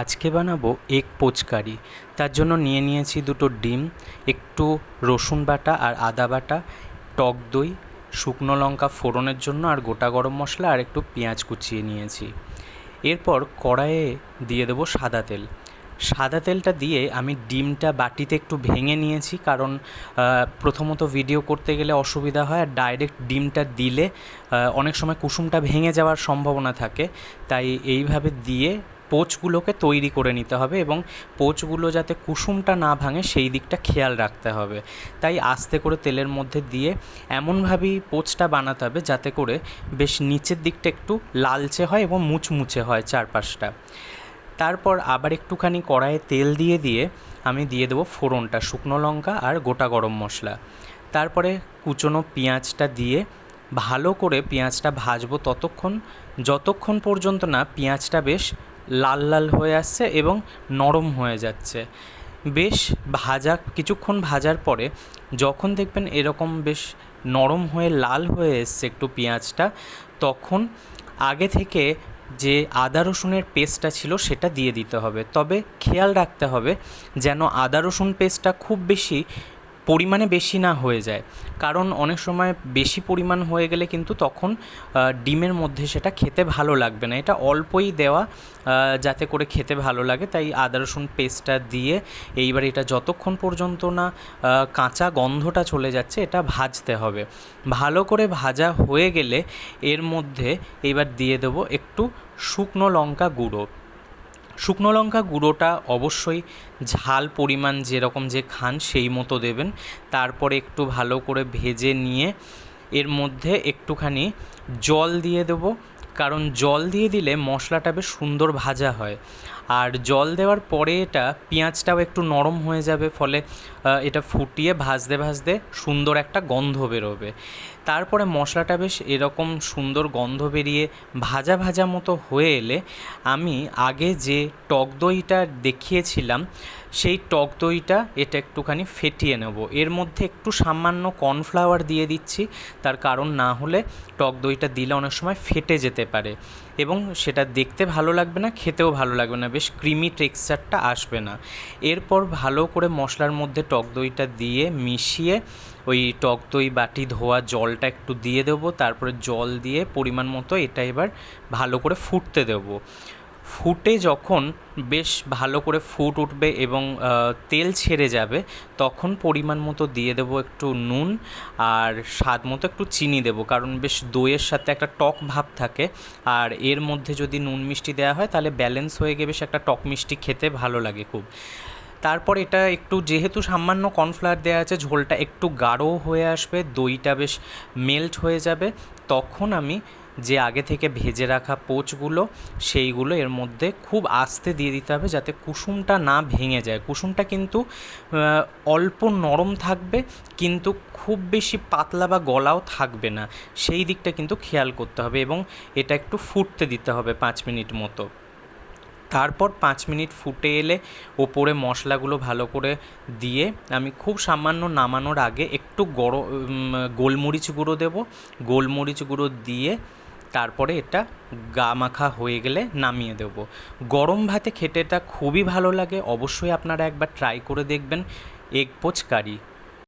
আজকে বানাবো এগ পোচকারি। তার জন্য নিয়ে নিয়েছি দুটো ডিম, একটু রসুন বাটা আর আদা বাটা, টক দই, শুকনো লঙ্কা ফোড়নের জন্য আর গোটা গরম মশলা আর একটু পেঁয়াজ কুচিয়ে নিয়েছি। এরপর কড়াইয়ে দিয়ে দেবো সাদা তেল। সাদা তেলটা দিয়ে আমি ডিমটা বাটিতে একটু ভেঙে নিয়েছি কারণ প্রথমত ভিডিও করতে গেলে অসুবিধা হয় আর ডাইরেক্ট ডিমটা দিলে অনেক সময় কুসুমটা ভেঙে যাওয়ার সম্ভাবনা থাকে। তাই এইভাবে দিয়ে পোচগুলোকে তৈরি করে নিতে হবে এবং পোচগুলো যাতে কুসুমটা না ভাঙে সেই দিকটা খেয়াল রাখতে হবে। তাই আস্তে করে তেলের মধ্যে দিয়ে এমনভাবেই পোচটা বানাতে হবে যাতে করে বেশ নিচের দিকটা একটু লালচে হয় এবং মুচমুচে হয় চারপাশটা। তারপর আবার একটুখানি কড়াইয়ে তেল দিয়ে দিয়ে আমি দিয়ে দেবো ফোড়নটা, শুকনো লঙ্কা আর গোটা গরম মশলা। তারপরে কুচনো পেঁয়াজটা দিয়ে ভালো করে পেঁয়াজটা ভাজবো ততক্ষণ। যতক্ষণ পর্যন্ত না পেঁয়াজটা বেশ লাল লাল হয়ে আসছে এবং নরম হয়ে যাচ্ছে। বেশ ভাজা, কিছুক্ষণ ভাজার পরে যখন দেখবেন এরকম বেশ নরম হয়ে লাল হয়ে এসছে একটু পেঁয়াজটা, তখন আগে থেকে যে আদা রসুনের পেস্টটা ছিল সেটা দিয়ে দিতে হবে। তবে খেয়াল রাখতে হবে যেন আদা রসুন পেস্টটা খুব বেশি পরিমাণে বেশি না হয়ে যায়। কারণ অনেক সময় বেশি পরিমাণ হয়ে গেলে কিন্তু তখন ডিমের মধ্যে সেটা খেতে ভালো লাগবে না। এটা অল্পই দেওয়া যাতে করে খেতে ভালো লাগে। তাই আদা, রসুন পেস্টটা দিয়ে এইবার এটা যতক্ষণ পর্যন্ত না কাঁচা গন্ধটা চলে যাচ্ছে, এটা ভাজতে হবে। ভালো করে ভাজা হয়ে গেলে এর মধ্যে এবার দিয়ে দেবো একটু শুকনো লঙ্কা গুঁড়ো। শুকনো লঙ্কা গুঁড়োটা অবশ্যই ঝাল পরিমাণ যেরকম যে খান সেই মতো দেবেন। তারপরে একটু ভালো করে ভেজে নিয়ে এর মধ্যে একটুখানি জল দিয়ে দেবো। কারণ জল দিয়ে দিলে মশলাটা বেশ সুন্দর ভাজা হয়। আর জল দেওয়ার পরে এটা পেঁয়াজটাও একটু নরম হয়ে যাবে, ফলে এটা ফুটিয়ে ভাজতে ভাজতে সুন্দর একটা গন্ধ বেরোবে। তারপরে মশলাটা বেশ এরকম সুন্দর গন্ধ বেরিয়ে ভাজা ভাজা মতো হয়ে এলে আমি আগে যে টক দইটা দেখিয়েছিলাম, সেই টক দইটা এটা একটুখানি ফেটিয়ে নেব। এর মধ্যে একটু সামান্য কর্নফ্লাওয়ার দিয়ে দিচ্ছি, তার কারণ না হলে টক দইটা দিলে অনেক সময় ফেটে যেতে পারে। এবং সেটা দেখতে ভালো লাগবে না, খেতেও ভালো লাগবে না। বেশ ক্রিমি টেক্সচারটা আসবে না। এরপর ভালো করে মশলার মধ্যে টক দইটা দিয়ে মিশিয়ে ওই টক দই বাটি ধোয়া জলটা একটু দিয়ে দেবো, তারপরে জল দিয়ে পরিমাণ মতো এটা এবার ভালো করে ফুটতে দেবো। ফুটে যখন বেশ ভালো করে ফুট উঠবে এবং তেল ছেড়ে যাবে, তখন পরিমাণ মতো দিয়ে দেবো একটু নুন আর স্বাদ মতো একটু চিনি দেবো। কারণ বেশ দইয়ের সাথে একটা টক ভাব থাকে। আর এর মধ্যে যদি নুন মিষ্টি দেওয়া হয়, তাহলে ব্যালেন্স হয়ে গিয়ে বেশ একটা টক মিষ্টি খেতে ভালো লাগে খুব। তারপর এটা একটু যেহেতু সামান্য কর্নফ্লাওয়ার দেওয়া আছে, ঝোলটা একটু গাঢ় হয়ে আসবে, দইটা বেশ মেল্ট হয়ে যাবে, তখন আমি যে আগে থেকে ভেজে রাখা পোচগুলো, সেইগুলো এর মধ্যে খুব আস্তে দিয়ে দিতে হবে যাতে কুসুমটা না ভেঙে যায়। কুসুমটা কিন্তু অল্প নরম থাকবে, কিন্তু খুব বেশি পাতলা বা গলাও থাকবে না। সেই দিকটা কিন্তু খেয়াল করতে হবে এবং এটা একটু ফুটতে দিতে হবে পাঁচ মিনিট মতো। তারপর পাঁচ মিনিট ফুটে এলে ওপরে মশলাগুলো ভালো করে দিয়ে আমি খুব সামান্য নামানোর আগে একটু গরম গোলমরিচ গুঁড়ো দেবো। গোলমরিচ গুঁড়ো দিয়ে তারপরে এটা গা মাখা হয়ে গেলে নামিয়ে দেবো। গরম ভাতে খেতে এটা খুবই ভালো লাগে। অবশ্যই আপনারা একবার ট্রাই করে দেখবেন। এগ পোচ কারি